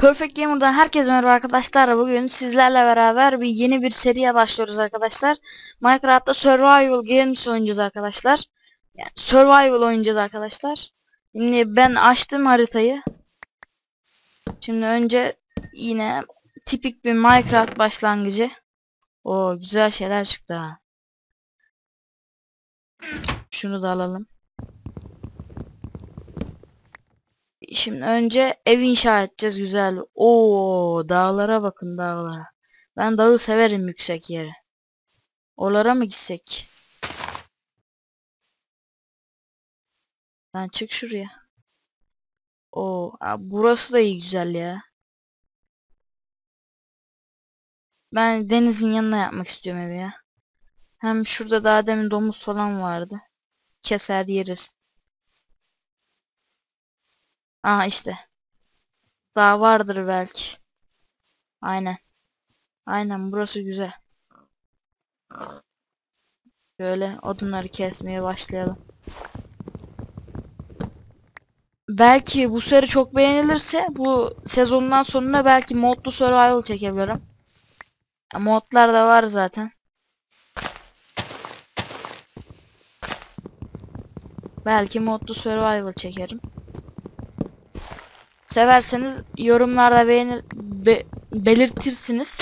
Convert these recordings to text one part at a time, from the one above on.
Perfect Gamer'dan herkese merhaba arkadaşlar. Bugün sizlerle beraber bir yeni bir seriye başlıyoruz arkadaşlar. Minecraft'ta Survival Games oynayacağız arkadaşlar. Yani Survival oynayacağız arkadaşlar. Şimdi ben açtım haritayı. Şimdi önce yine tipik bir Minecraft başlangıcı. O güzel şeyler çıktı ha. Şunu da alalım. Şimdi önce ev inşa edeceğiz güzel. Oo dağlara bakın dağlara. Ben dağı severim yüksek yeri. Oralara mı gitsek? Ben çık şuraya. Abi burası da iyi güzel ya. Ben denizin yanına yapmak istiyorum evi ya. Hem şurada daha demin domuz falan vardı. Keser yeriz. Aha işte. Daha vardır belki. Aynen. Aynen burası güzel. Şöyle odunları kesmeye başlayalım. Belki bu seri çok beğenilirse bu sezondan sonra belki modlu survival çekebilirim. Modlar da var zaten. Belki modlu survival çekerim. Severseniz yorumlarda beğenir be- belirtirsiniz.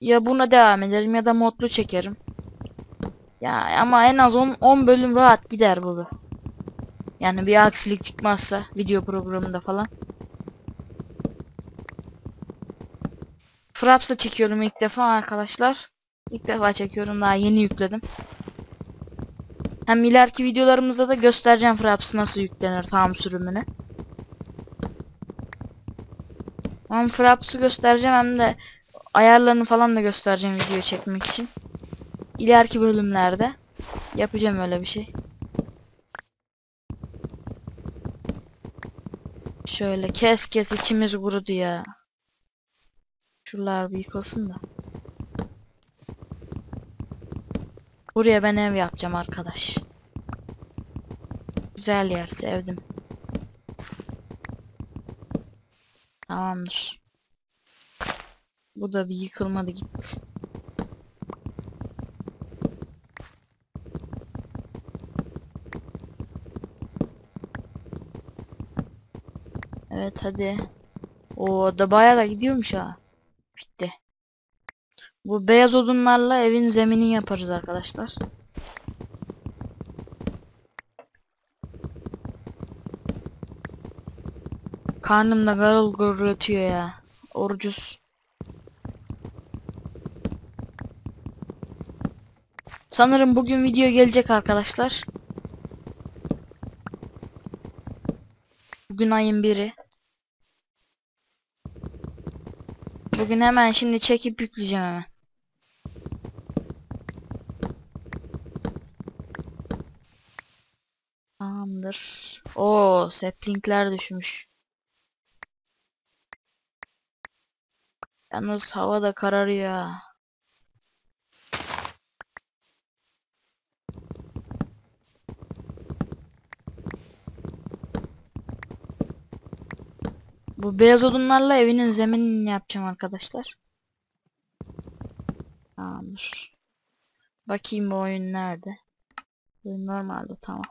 Ya buna devam ederim ya da modlu çekerim. Ya ama en az 10 10 bölüm rahat gider bu. Yani bir aksilik çıkmazsa video programında falan. Fraps'ta çekiyorum ilk defa arkadaşlar. İlk defa çekiyorum daha yeni yükledim. Hem ileriki videolarımızda da göstereceğim Fraps nasıl yüklenir tam sürümünü. Hem Fraps'ı göstereceğim hem de ayarlarını falan da göstereceğim video çekmek için. İleriki bölümlerde yapacağım öyle bir şey. Şöyle kes kes içimiz kurudu ya. Şuralar bir yıkılsın da. Buraya ben ev yapacağım arkadaş. Güzel yer sevdim. Tamamdır. Bu da bir yıkılmadı gitti. Evet hadi. O da bayağı da gidiyormuş ha. Bitti. Bu beyaz odunlarla evin zeminini yaparız arkadaşlar. Karnım da garıl gurur ötüyor ya. Orucuz. Sanırım bugün video gelecek arkadaşlar. Bugün ayın biri. Bugün hemen şimdi çekip yükleyeceğim hemen. Tamamdır. Oo, saplingler düşmüş. Yalnız hava da kararıyor. Bu beyaz odunlarla evinin zeminini yapacağım arkadaşlar. Tamamdır. Bakayım bu oyun nerede? Normalde tamam.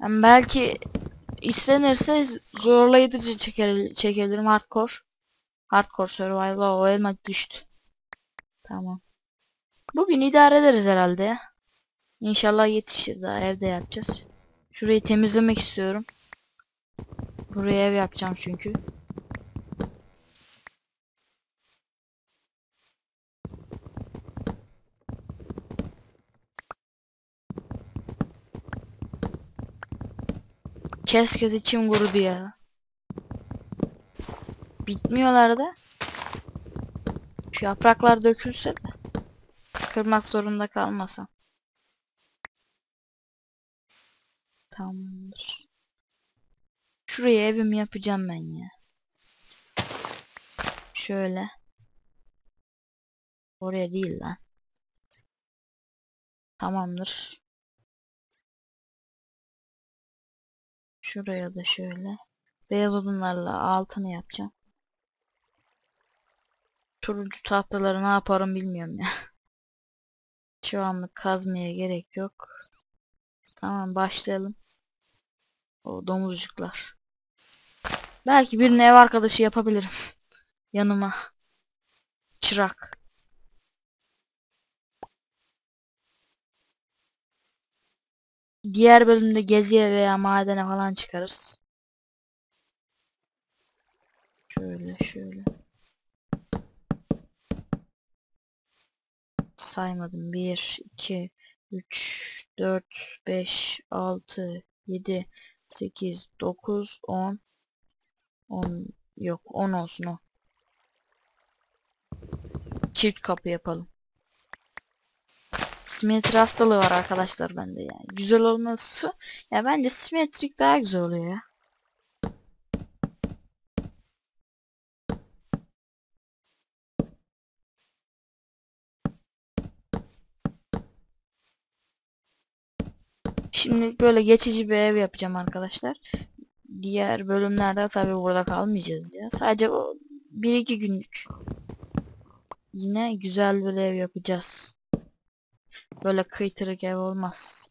Yani belki istenirse zorlayıcı çeker, çekebilirim hardcore. Hardcore survival o elma düştü. Tamam. Bugün idare ederiz herhalde ya. İnşallah yetişir daha evde yapacağız. Şurayı temizlemek istiyorum. Buraya ev yapacağım çünkü. Kes kes içim kurudu ya. Bitmiyorlar da. Şu yapraklar dökülse de. Kırmak zorunda kalmasam. Tamamdır. Şuraya evimi yapacağım ben ya. Şöyle. Oraya değil lan. Tamamdır. Şuraya da şöyle. Beyaz odunlarla altını yapacağım. Turuncu tahtaları ne yaparım bilmiyorum ya. Şu anlık kazmaya gerek yok. Tamam başlayalım. O domuzcuklar. Belki bir ev arkadaşı yapabilirim. Yanıma. Çırak. Diğer bölümde geziye veya madene falan çıkarız. Şöyle şöyle. Saymadım. 1, 2, 3, 4, 5, 6, 7, 8, 9, 10. 10 yok 10 olsun o. Çift kapı yapalım. Simetri hastalığı var arkadaşlar bende yani. Güzel olması ya bence simetrik daha güzel oluyor ya. Şimdi böyle geçici bir ev yapacağım arkadaşlar. Diğer bölümlerde tabi burada kalmayacağız ya. Sadece o 1-2 günlük. Yine güzel bir ev yapacağız. Böyle kıytırık ev olmaz.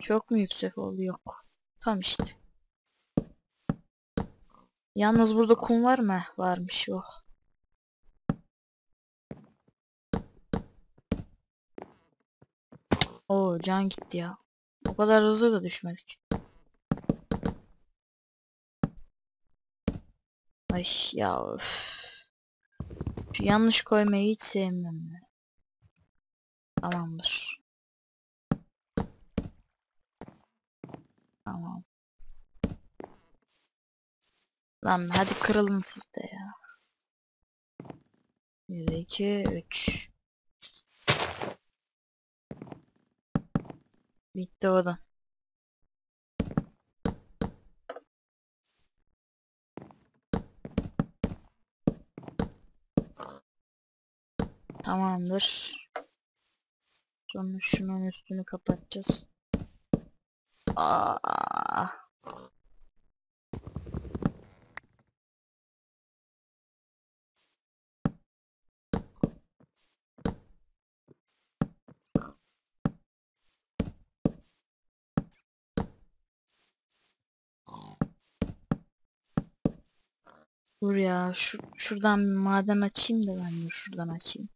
Çok mu yüksek oldu? Yok. Tam işte. Yalnız burada kum var mı? Varmış. Oh. Oo can gitti ya. O kadar hızlı da düşmedik. Ay ya öf. Şu yanlış koymayı hiç sevmem ben. Tamamdır. Tamam. Lan hadi kırılın siz de ya. 1 2 3 Bitti o da. Tamamdır. Sonra şunun üstünü kapatacağız. Aa. Dur ya şu şuradan bir maden açayım da ben de şuradan açayım.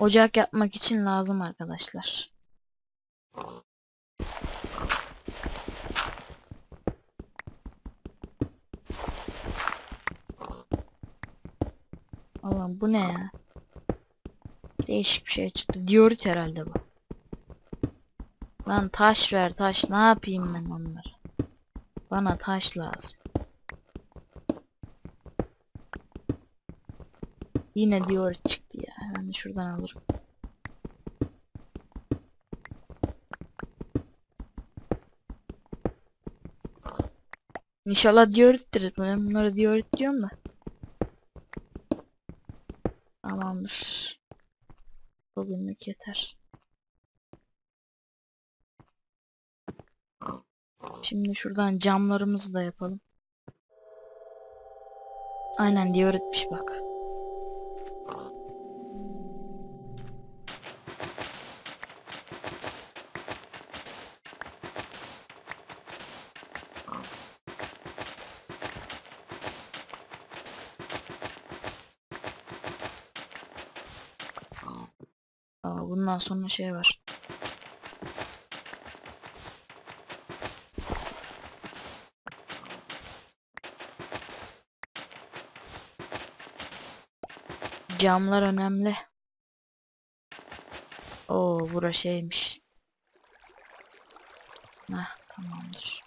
Ocak yapmak için lazım arkadaşlar. Allah'ım bu ne ya? Değişik bir şey çıktı. Diorit herhalde bu. Lan taş ver taş. Ne yapayım ben onları? Bana taş lazım. Yine diorit çıktı ya. Ben şuradan alırım. İnşallah diorittir. Ben bunlara diorit diyorum da. Tamamdır. Bugünlük yeter. Şimdi şuradan camlarımızı da yapalım. Aynen dioritmiş bak. Aa, bundan sonra şey var. Camlar önemli. Oo bura şeymiş. Heh tamamdır.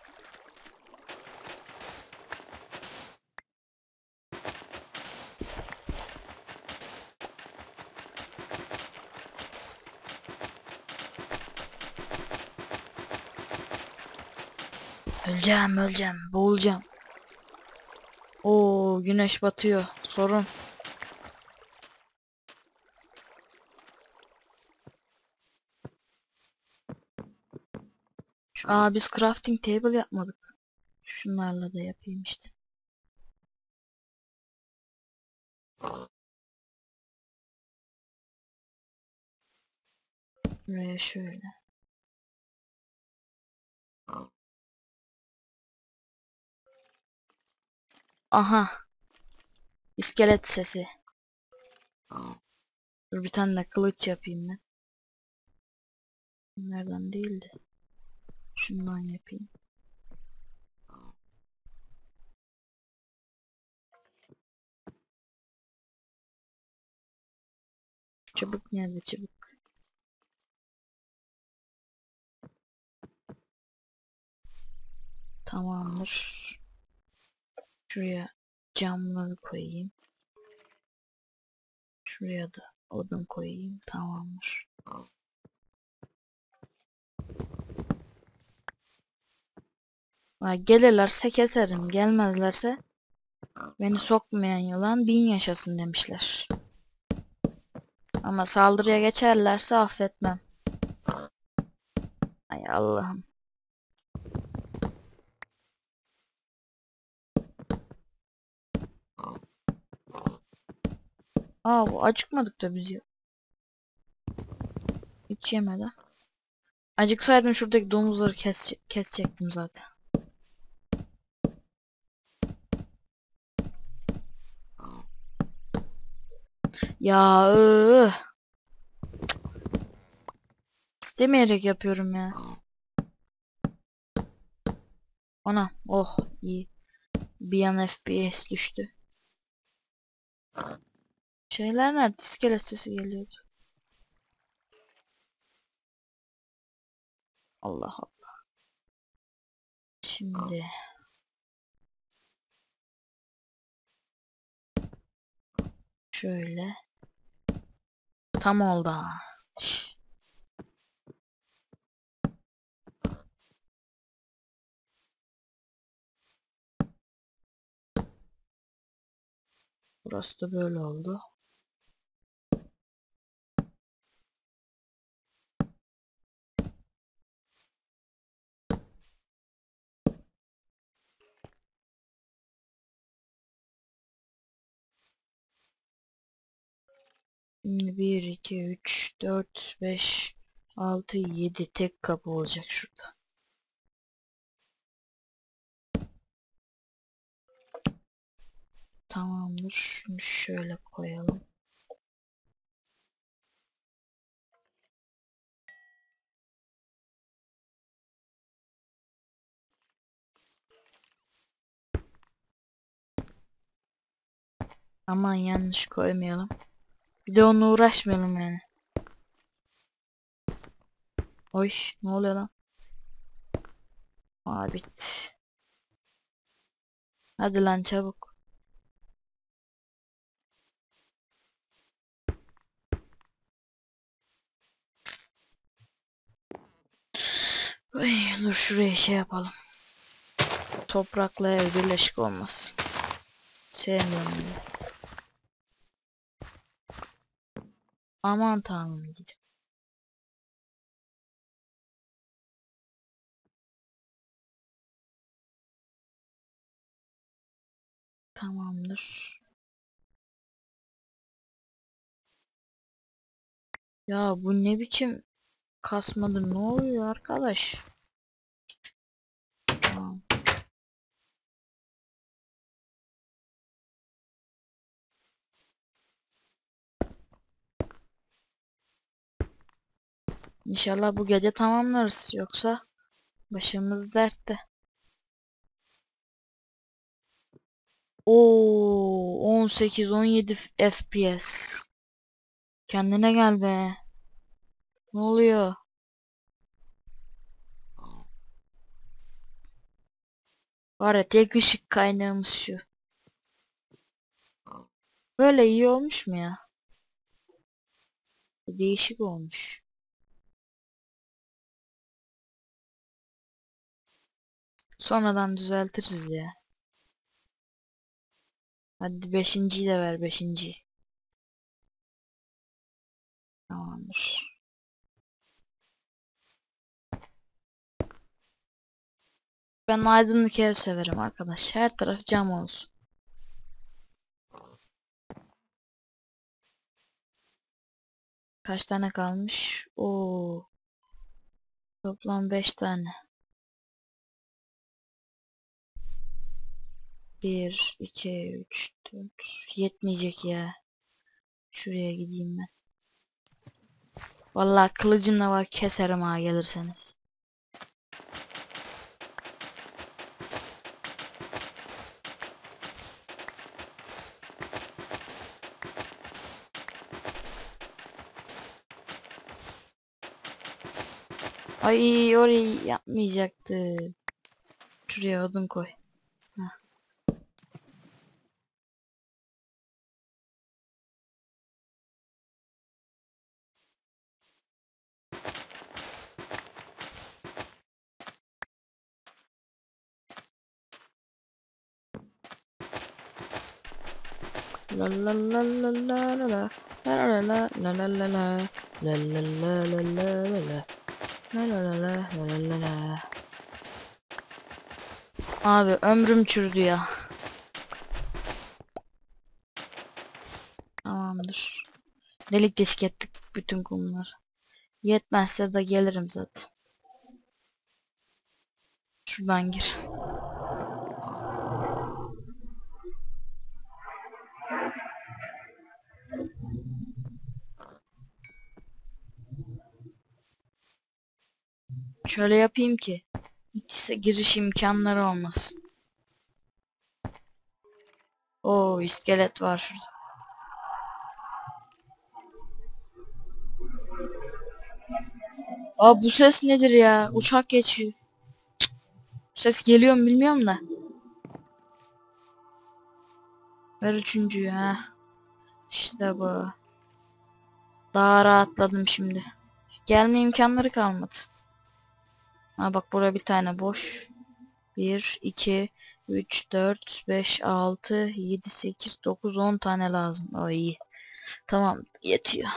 Öleceğim öleceğim boğulacağım. Oo güneş batıyor sorun. Aa biz crafting table yapmadık. Şunlarla da yapayım işte. Buraya şöyle. Aha. İskelet sesi. Dur bir tane de kılıç yapayım ben. Nereden değildi. Şundan yapayım. Çubuk nerede çubuk? Tamamdır. Şuraya camları koyayım. Şuraya da odun koyayım. Tamamdır. Gelirlerse keserim. Gelmezlerse beni sokmayan yılan bin yaşasın demişler. Ama saldırıya geçerlerse affetmem. Ay Allah'ım. Aa bu acıkmadık da biz ya. Hiç yemeden. Acıksaydım şuradaki domuzları kes kesecektim zaten. Ya ıı. İstemeyerek yapıyorum ya. Ona oh iyi. Bir an FPS düştü. Şeyler nerede? İskelet sesi geliyordu. Allah Allah. Şimdi şöyle tam oldu. Burası da böyle oldu. Şimdi 1, 2, 3, 4, 5, 6, 7 tek kapı olacak şurada. Tamamdır. Şunu şöyle koyalım. Aman yanlış koymayalım. Bir de onunla uğraşmayalım yani. Oy ne oluyor lan? Aa bitti. Hadi lan çabuk. Ay, dur şuraya şey yapalım. Toprakla ev birleşik olmaz. Sevmiyorum bunu. Aman tanrım gidin. Tamamdır. Ya bu ne biçim kasmadı ne oluyor arkadaş? Tamam. İnşallah bu gece tamamlarız yoksa başımız dertte. Oo 18 17 FPS. Kendine gel be. Ne oluyor? Var ya tek ışık kaynağımız şu. Böyle iyi olmuş mu ya? Değişik olmuş. Sonradan düzeltiriz ya. Hadi beşinciyi de ver beşinciyi. Tamamdır. Ben aydınlık ev severim arkadaş. Her taraf cam olsun. Kaç tane kalmış? Oo. Toplam 5 tane. 1, 2, 3, 4. Yetmeyecek ya. Şuraya gideyim ben. Vallahi kılıcım da var keserim ha gelirseniz. Ay orayı yapmayacaktı. Şuraya odun koy. Abi ömrüm çürdü ya. Tamamdır. Delik deşik ettik bütün kumlar. Yetmezse de gelirim zaten. Şuradan gir. Şöyle yapayım ki hiç giriş imkanları olmasın. Oo iskelet var şurada. Aa bu ses nedir ya? Uçak geçiyor. Cık. Ses geliyor mu bilmiyorum da. Ver üçüncüyü ha. İşte bu. Daha rahatladım şimdi. Gelme imkanları kalmadı. Ha bak burada bir tane boş. 1, 2, 3, 4, 5, 6, 7, 8, 9, 10 tane lazım. O iyi. Tamam yetiyor.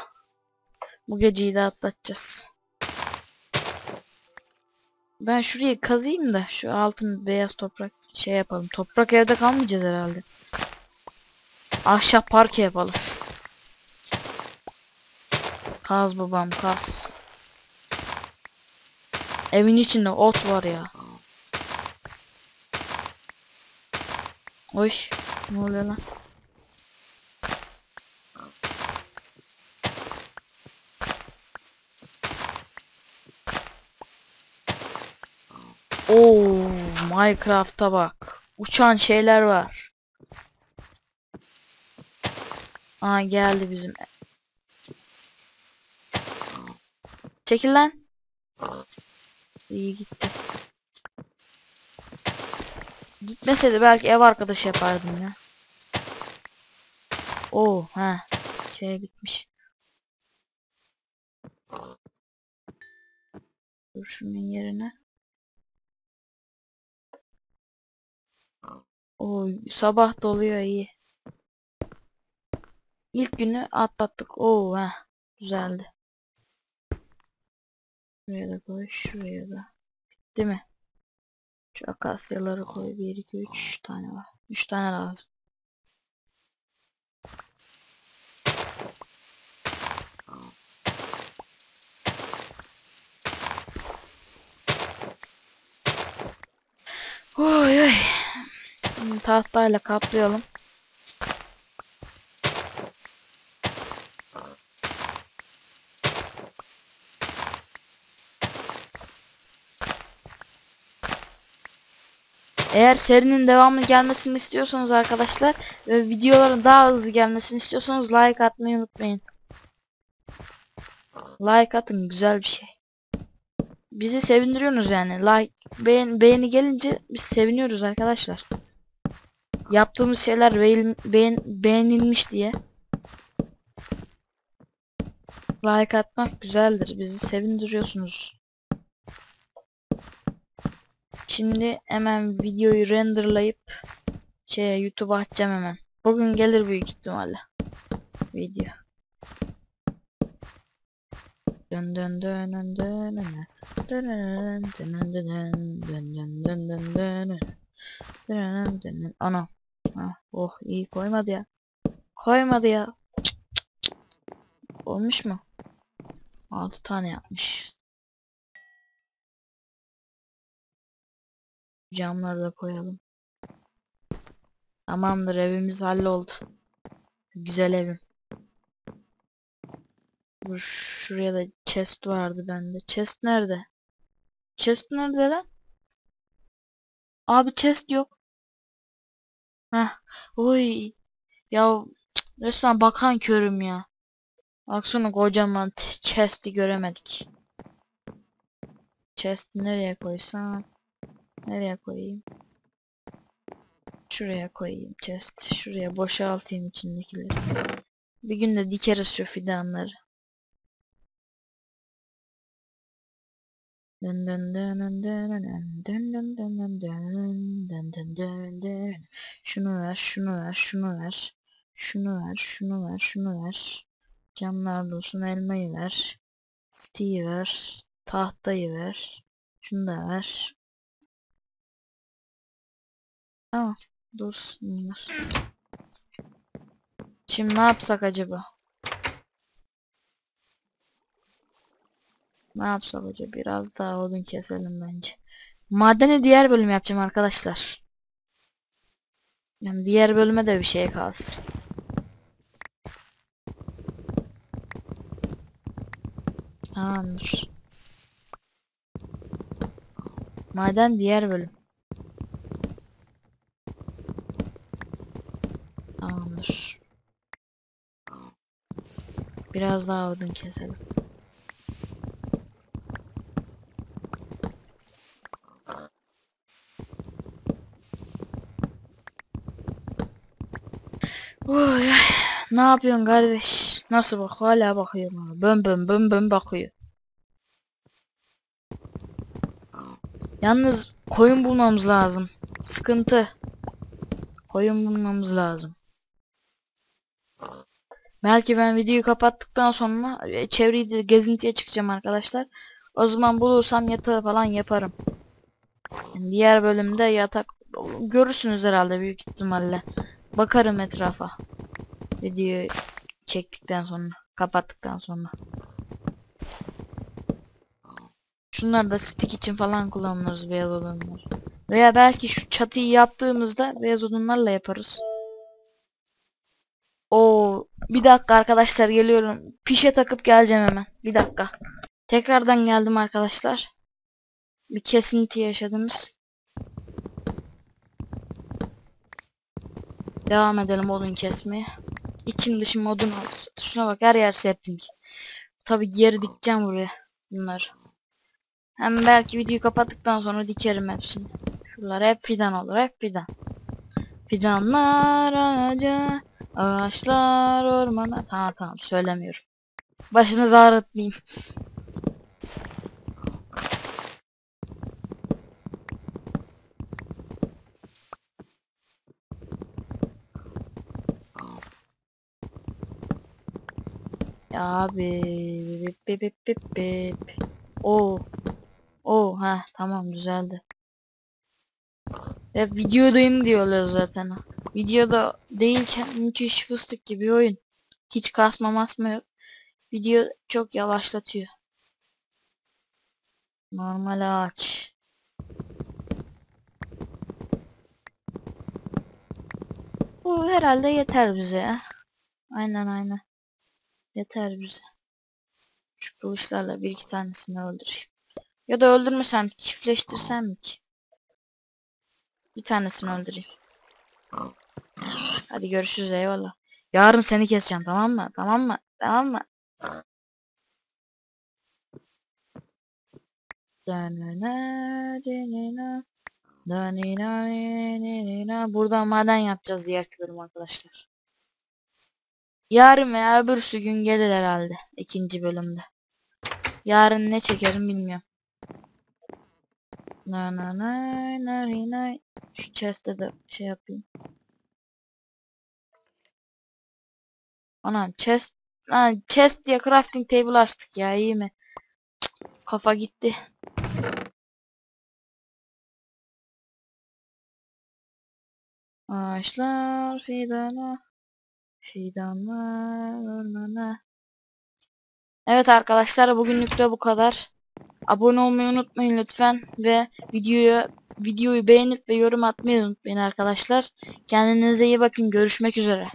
Bu geceyi de atlatacağız. Ben şurayı kazıyım da şu altın beyaz toprak şey yapalım. Toprak evde kalmayacağız herhalde. Ahşap parke yapalım. Kaz babam kaz. Evin içinde ot var ya. Oş. Ne oluyor lan? Oo, Minecraft'a bak. Uçan şeyler var. Aa geldi bizim. Çekil lan. İyi gitti. Gitmeseydi belki ev arkadaşı yapardım ya. Oo ha şey bitmiş. Dur şunun yerine. Oo sabah doluyor iyi. İlk günü atlattık. Oo ha güzeldi. Şuraya da koy, şuraya da. Bitti mi? Şu akasyaları koy. 1, 2, 3 tane var. 3 tane lazım. Oy oy. Tahtayla kaplayalım. Eğer serinin devamlı gelmesini istiyorsanız arkadaşlar ve videoların daha hızlı gelmesini istiyorsanız like atmayı unutmayın. Like atın güzel bir şey. Bizi sevindiriyorsunuz yani. Like beğen, beğeni gelince biz seviniyoruz arkadaşlar. Yaptığımız şeyler beğen, beğen, beğenilmiş diye. Like atmak güzeldir. Bizi sevindiriyorsunuz. Şimdi hemen videoyu renderlayıp şeye YouTube'a atacağım hemen. Bugün gelir büyük ihtimalle. Video. Dön dön dön dön dön dön dön dön dön dön dön dön dön dön Ana. Ha, oh iyi koymadı ya. Koymadı ya. Olmuş mu? 6 tane yapmış. Camları da koyalım. Tamamdır evimiz halloldu. Güzel evim. Dur şuraya da chest vardı bende. Chest nerede? Chest nerede lan? Abi chest yok. Heh. Oy. Ya resmen bakan körüm ya. Baksana kocaman chest'i göremedik. Chest'i nereye koysam? Nereye koyayım? Şuraya koyayım chest. Şuraya boşaltayım içindekileri. Bir gün de dikeriz şu fidanları. Dın dın dın dın dın dın dın dın dın dın dın dın dın dın. Şunu ver, şunu ver, şunu ver. Şunu ver, şunu ver, şunu ver. Camlar olsun elmayı ver. Stick'i ver. Tahtayı ver. Şunu da ver. Tamam. Dursun bunlar. Şimdi ne yapsak acaba? Ne yapsak acaba? Biraz daha odun keselim bence. Madeni diğer bölüm yapacağım arkadaşlar. Yani diğer bölüme de bir şey kalsın. Tamamdır. Maden diğer bölüm. Tamamdır. Biraz daha odun keselim. Oy, ne yapıyorsun kardeş? Nasıl bak? Hala bakıyor bana. Bön bön bön bön bakıyor. Yalnız koyun bulmamız lazım. Sıkıntı. Koyun bulmamız lazım. Belki ben videoyu kapattıktan sonra e, çevreyi de gezintiye çıkacağım arkadaşlar. O zaman bulursam yatağı falan yaparım. Yani diğer bölümde yatak görürsünüz herhalde büyük ihtimalle. Bakarım etrafa. Videoyu çektikten sonra, kapattıktan sonra. Şunlar da stick için falan kullanırız beyaz odunlar. Veya belki şu çatıyı yaptığımızda beyaz odunlarla yaparız. Oo, bir dakika arkadaşlar geliyorum. Pişe takıp geleceğim hemen. Bir dakika. Tekrardan geldim arkadaşlar. Bir kesinti yaşadınız. Devam edelim odun kesmeye. İçim dışım odun oldu. Şuna bak her yer sapling. Tabi geri dikeceğim buraya bunları. Hem belki videoyu kapattıktan sonra dikerim hepsini. Şunlar hep fidan olur hep fidan. Fidanlar ağaca, ağaçlar ormana. Tamam tamam söylemiyorum. Başınızı ağrıtmayayım. Ya abi bip bip bip bip. Oo. Oo ha tamam düzeldi. Hep videodayım diyorlar zaten. Videoda değilken müthiş fıstık gibi oyun. Hiç kasma masma yok. Video çok yavaşlatıyor. Normal ağaç. Bu herhalde yeter bize ya. Aynen aynen. Yeter bize. Şu kılıçlarla bir iki tanesini öldüreyim. Ya da öldürmesem çiftleştirsem mi ki? Bir tanesini öldüreyim. Hadi görüşürüz eyvallah. Yarın seni keseceğim tamam mı? Tamam mı? Tamam mı? Buradan maden yapacağız diğer bölüm arkadaşlar. Yarın veya öbürsü gün gelir herhalde ikinci bölümde. Yarın ne çekerim bilmiyorum. Na na na na na. Şu chest'e de şey yapayım. Ana chest ha, chest diye crafting table açtık ya iyi mi? Kafa gitti. Ağaçlar fidana fidanlar ormana. Evet arkadaşlar bugünlük de bu kadar. Abone olmayı unutmayın lütfen ve videoyu videoyu beğenip ve yorum atmayı unutmayın arkadaşlar. Kendinize iyi bakın. Görüşmek üzere.